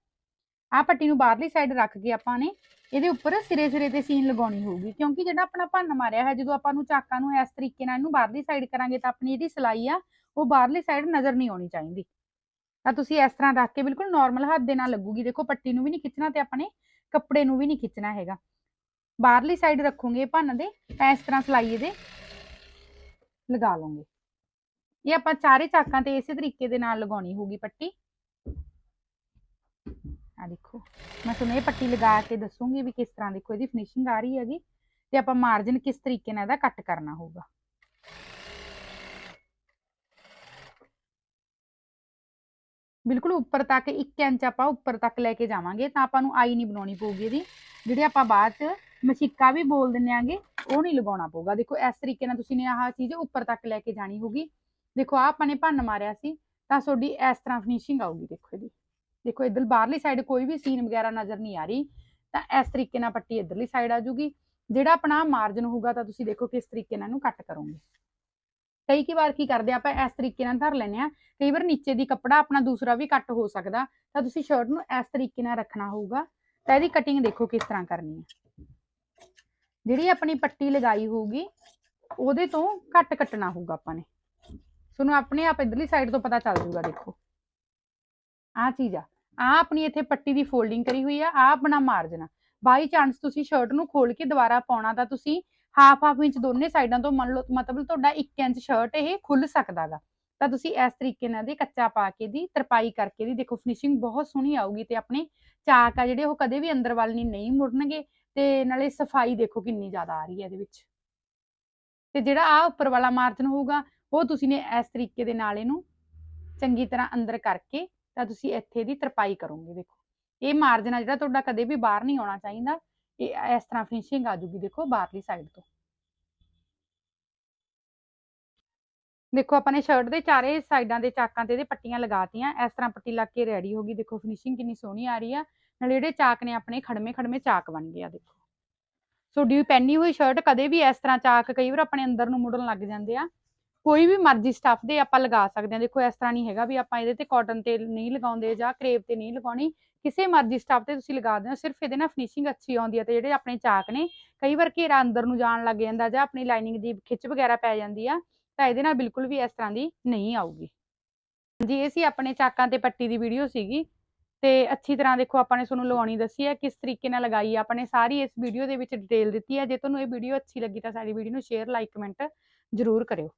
ਆਹ ਪੱਟੀ ਨੂੰ ਬਾਹਰਲੀ ਸਾਈਡ ਰੱਖ ਕੇ ਆਪਾਂ ਨੇ ਇਹਦੇ ਉੱਪਰ ਸਿਰੇ ਸਿਰੇ ਤੇ ਸੀਨ ਲਗਾਉਣੀ ਹੋਊਗੀ, ਕਿਉਂਕਿ ਜਿਹੜਾ ਆਪਣਾ ਭੰਨ ਮਾਰਿਆ ਹੈ ਜਦੋਂ ਆਪਾਂ ਨੂੰ ਚਾਕਾਂ ਨੂੰ ਇਸ ਤਰੀਕੇ ਨਾਲ ਇਹਨੂੰ ਬਾਹਰਲੀ ਸਾਈਡ ਕਰਾਂਗੇ ਤਾਂ ਆਪਣੀ ਜਿਹੜੀ ਸਲਾਈ ਆ, ਉਹ ਬਾਹਰਲੀ ਸਾਈਡ ਨਜ਼ਰ ਨਹੀਂ ਆਉਣੀ ਚਾਹੀਦੀ। ਤਾਂ ਤੁਸੀਂ ਇਸ ਤਰ੍ਹਾਂ ਰੱਖ ਕੇ ਬਿਲਕੁਲ ਨਾਰਮਲ ਹੱਥ ਦੇ ਨਾਲ ਲੱਗੂਗੀ। ਦੇਖੋ, ਪੱਟੀ ਨੂੰ ਵੀ ਨਹੀਂ ਖਿੱਚਣਾ ਤੇ ਆਪਣੇ ਕੱਪੜੇ ਨੂੰ ਵੀ ਨਹੀਂ ਖਿੱਚਣਾ ਹੈਗਾ। ਬਾਹਰਲੀ ਸਾਈਡ ਰੱਖੋਗੇ ਭੰਨ ਦੇ ਤਾਂ ਇਸ ਤਰ੍ਹਾਂ ਸਲਾਈ ਇਹਦੇ ਲਗਾ ਲਓਗੇ। ਇਹ ਆਪਾਂ ਚਾਰੇ ਚਾਕਾਂ ਤੇ ਇਸੇ ਤਰੀਕੇ ਦੇ ਨਾਲ ਲਗਾਉਣੀ ਹੋਊਗੀ ਪੱਟੀ। ਆ ਦੇਖੋ, ਮੈਂ ਤੁਹਾਨੂੰ ਇਹ ਪੱਟੀ ਲਗਾ ਕੇ ਦੱਸੂਗੀ ਵੀ ਕਿਸ ਤਰ੍ਹਾਂ ਦੇਖੋ ਇਹਦੀ ਫਿਨਿਸ਼ਿੰਗ ਆ ਰਹੀ ਹੈਗੀ ਤੇ ਆਪਾਂ ਮਾਰਜਨ ਕਿਸ ਤਰੀਕੇ ਨਾਲ ਇਹਦਾ ਕੱਟ ਕਰਨਾ ਹੋਊਗਾ। ਬਿਲਕੁਲ ਉੱਪਰ ਤੱਕ 1 ਇੰਚ ਆਪਾਂ ਉੱਪਰ ਤੱਕ ਲੈ ਕੇ ਜਾਵਾਂਗੇ, ਤਾਂ ਆਪਾਂ ਨੂੰ ਆਈ ਨਹੀਂ ਬਣਾਉਣੀ ਪਊਗੀ ਇਹਦੀ। ਜਿਹੜੇ ਆਪਾਂ ਬਾਅਦ ਚ ਮਸ਼ਿੱਕਾ ਵੀ ਬੋਲ ਦਿੰਨੇ ਆਂਗੇ, ਉਹ ਨਹੀਂ ਲਗਾਉਣਾ ਪਊਗਾ। ਦੇਖੋ, ਇਸ ਤਰੀਕੇ ਨਾਲ ਤੁਸੀਂ ਨੇ ਆਹ ਚੀਜ਼ ਉੱਪਰ ਤੱਕ ਲੈ ਕੇ ਜਾਣੀ ਹੋਊਗੀ। ਦੇਖੋ, ਆਹ ਆਪਾਂ ਨੇ ਭੰਨ ਮਾਰਿਆ ਸੀ, ਤਾਂ ਤੁਹਾਡੀ ਇਸ ਤਰ੍ਹਾਂ ਫਿਨਿਸ਼ਿੰਗ ਆਊਗੀ, ਦੇਖੋ ਇਹਦੀ। ਦੇਖੋ ਇਧਰ ਬਾਹਰਲੀ ਸਾਈਡ ਕੋਈ ਵੀ ਸੀਨ ਵਗੈਰਾ ਨਜ਼ਰ ਨਹੀਂ ਆ ਰਹੀ, ਤਾਂ ਇਸ ਤਰੀਕੇ ਨਾਲ ਪੱਟੀ ਇਧਰਲੀ ਸਾਈਡ ਆ ਜੂਗੀ ਜਿਹੜਾ ਆਪਣਾ ਮਾਰਜਨ ਹੋਊਗਾ ਤਾਂ ਤੁਸੀਂ ਦੇਖੋ ਕਿਸ ਤਰੀਕੇ ਨਾਲ ਇਹਨੂੰ ਕੱਟ ਕਰੋਗੇ। ਕਈ ਕੀ ਵਾਰ ਕੀ ਕਰਦੇ ਆਪਾਂ ਇਸ ਤਰੀਕੇ ਨਾਲ ਧਰ ਲੈਨੇ ਆ, ਕਈ ਵਾਰ ਨੀਚੇ ਦੀ ਕੱਪੜਾ ਆਪਣਾ ਦੂਸਰਾ ਵੀ ਕੱਟ ਹੋ ਸਕਦਾ, ਤਾਂ ਤੁਸੀਂ ਸ਼ਰਟ ਨੂੰ ਇਸ ਤਰੀਕੇ ਨਾਲ ਰੱਖਣਾ ਹੋਊਗਾ। ਤਾਂ ਇਹਦੀ ਕਟਿੰਗ ਦੇਖੋ ਕਿਸ ਤਰ੍ਹਾਂ ਕਰਨੀ ਹੈ ਜਿਹੜੀ ਆਪਣੀ ਪੱਟੀ ਲਗਾਈ ਹੋਊਗੀ, ਉਹਦੇ ਤੋਂ ਘੱਟ ਕੱਟਣਾ ਹੋਊਗਾ ਆਪਾਂ ਨੇ। ਤੁਹਾਨੂੰ ਆਪਣੇ ਆਪ ਇਧਰਲੀ ਸਾਈਡ ਤੋਂ ਪਤਾ ਚੱਲ ਜੂਗਾ ਦੇਖੋ। ਆਹ ਚੀਜ਼ ਆ। ਆ ਆਪਣੀ ਇੱਥੇ ਪੱਟੀ ਦੀ ਫੋਲਡਿੰਗ ਕਰੀ ਹੋਈ ਆ ਆ ਆਪਣਾ ਮਾਰਜਨ ਆ ਬਾਈ ਚਾਂਸ ਤੁਸੀਂ ਸ਼ਰਟ ਨੂੰ ਖੋਲ ਕੇ ਦੁਬਾਰਾ ਪਾਉਣਾ ਤਾਂ ਤੁਸੀਂ ਹਾਫ ਹਾਫ ਇੰਚ ਦੋਨੇ ਸਾਈਡਾਂ ਤੋਂ ਮੰਨ ਲਓ, ਮਤਲਬ ਤੁਹਾਡਾ 1 ਇੰਚ ਸ਼ਰਟ ਇਹ ਖੁੱਲ ਸਕਦਾਗਾ ਤਾਂ ਤੁਸੀਂ ਇਸ ਤਰੀਕੇ ਨਾਲ ਦੇ ਕੱਚਾ ਪਾ ਕੇ ਦੀ ਤਰਪਾਈ ਕਰਕੇ ਦੀ ਦੇਖੋ ਫਿਨਿਸ਼ਿੰਗ ਬਹੁਤ ਸੋਹਣੀ ਆਊਗੀ ਤੇ ਆਪਣੇ ਚਾਕ ਆ ਜਿਹੜੇ ਉਹ ਕਦੇ ਵੀ ਅੰਦਰ ਵੱਲ ਨਹੀਂ ਮੁੜਨਗੇ ਤੇ ਨਾਲੇ ਸਫ਼ਾਈ ਦੇਖੋ ਕਿੰਨੀ ਜ਼ਿਆਦਾ ਆ ਰਹੀ ਹੈ ਇਹਦੇ ਵਿੱਚ। ਤੇ ਜਿਹੜਾ ਆ ਉੱਪਰ ਵਾਲਾ ਮਾਰਜਨ ਹੋਊਗਾ, ਉਹ ਤੁਸੀਂ ਨੇ ਇਸ ਤਰੀਕੇ ਦੇ ਨਾਲ ਇਹਨੂੰ ਚੰਗੀ ਤਰ੍ਹਾਂ ਅੰਦਰ ਕਰਕੇ ਤਾਂ ਤੁਸੀਂ ਇੱਥੇ ਦੀ ਤਰਪਾਈ ਕਰੋਗੇ, ਦੇਖੋ। ਇਹ ਮਾਰਜਨ ਆ ਜਿਹੜਾ ਤੁਹਾਡਾ ਕਦੇ ਵੀ ਬਾਹਰ ਨਹੀਂ ਆਉਣਾ ਚਾਹੀਦਾ। ਇਹ ਇਸ ਤਰ੍ਹਾਂ ਫਿਨਿਸ਼ਿੰਗ ਆ ਜੂਗੀ, ਦੇਖੋ, ਬਾਹਰਲੀ ਸਾਈਡ ਤੋਂ। ਦੇਖੋ, ਆਪਾਂ ਨੇ ਸ਼ਰਟ ਦੇ ਚਾਰੇ ਸਾਈਡਾਂ ਦੇ ਚਾਕਾਂ ਤੇ ਇਹਦੇ ਪੱਟੀਆਂ ਲਗਾਤੀਆਂ। ਇਸ ਤਰ੍ਹਾਂ ਪੱਟੀ ਲੱਗ ਕੇ ਰੈਡੀ ਹੋ ਗਈ। ਦੇਖੋ ਫਿਨਿਸ਼ਿੰਗ ਕਿੰਨੀ ਸੋਹਣੀ ਆ ਰਹੀ ਆ। ਨਾਲੇ ਜਿਹੜੇ ਚਾਕ ਨੇ, ਆਪਣੇ ਖੜਮੇ ਖੜਮੇ ਚਾਕ ਬਣ ਗਏ ਆ, ਦੇਖੋ। ਤੁਹਾਡੀ ਪਹਿਨੀ ਹੋਈ ਸ਼ਰਟ ਕਦੇ ਵੀ ਇਸ ਤਰ੍ਹਾਂ ਚਾਕ ਕਈ ਵਾਰ ਆਪਣੇ ਅੰਦਰ ਨੂੰ ਮੁੜਨ ਲੱਗ ਜਾਂਦੇ ਆ। ਕੋਈ ਵੀ ਮਰਜ਼ੀ ਸਟੱਫ ਦੇ ਆਪਾਂ ਲਗਾ ਸਕਦੇ ਹਾਂ। ਦੇਖੋ, ਇਸ ਤਰ੍ਹਾਂ ਨਹੀਂ ਹੈਗਾ ਵੀ ਆਪਾਂ ਇਹਦੇ ਤੇ ਕਾਟਨ ਤੇ ਨਹੀਂ ਲਗਾਉਂਦੇ ਜਾਂ ਕਰੇਪ ਤੇ ਨਹੀਂ ਲਗਾਉਣੀ। ਕਿਸੇ ਮਰਜ਼ੀ ਸਟੱਫ ਤੇ ਤੁਸੀਂ ਲਗਾ ਦਿਓ। ਸਿਰਫ ਇਹਦੇ ਨਾਲ ਫਿਨਿਸ਼ਿੰਗ ਅੱਛੀ ਆਉਂਦੀ ਹੈ ਤੇ ਜਿਹੜੇ ਆਪਣੇ ਚਾਕ ਨੇ, ਕਈ ਵਾਰ ਘੇਰਾ ਅੰਦਰ ਨੂੰ ਜਾਣ ਲੱਗ ਜਾਂਦਾ ਜਾਂ ਆਪਣੀ ਲਾਈਨਿੰਗ ਦੀ ਖਿੱਚ ਵਗੈਰਾ ਪੈ ਜਾਂਦੀ ਆ, ਤਾਂ ਇਹਦੇ ਨਾਲ ਬਿਲਕੁਲ ਵੀ ਇਸ ਤਰ੍ਹਾਂ ਦੀ ਨਹੀਂ ਆਊਗੀ। ਜੀ ਇਹ ਸੀ ਆਪਣੇ ਚਾਕਾਂ ਤੇ ਪੱਟੀ ਦੀ ਵੀਡੀਓ ਸੀਗੀ। ਤੇ ਅੱਛੀ ਤਰ੍ਹਾਂ ਦੇਖੋ, ਆਪਾਂ ਨੇ ਤੁਹਾਨੂੰ ਲਗਾਉਣੀ ਦੱਸੀ ਹੈ, ਕਿਸ ਤਰੀਕੇ ਨਾਲ ਲਗਾਈ ਆਪਾਂ ਨੇ ਸਾਰੀ ਇਸ ਵੀਡੀਓ ਦੇ ਵਿੱਚ ਡਿਟੇਲ ਦਿੱਤੀ ਹੈ। ਜੇ ਤੁਹਾਨੂੰ ਇਹ ਵੀਡੀਓ ਅੱਛੀ ਲੱਗੀ ਤਾਂ ਸਾਡੀ ਵੀਡੀਓ ਨੂੰ ਸ਼ੇਅਰ ਲਾਈਕ ਕਮੈਂਟ ਜ਼ਰੂਰ ਕਰਿਓ।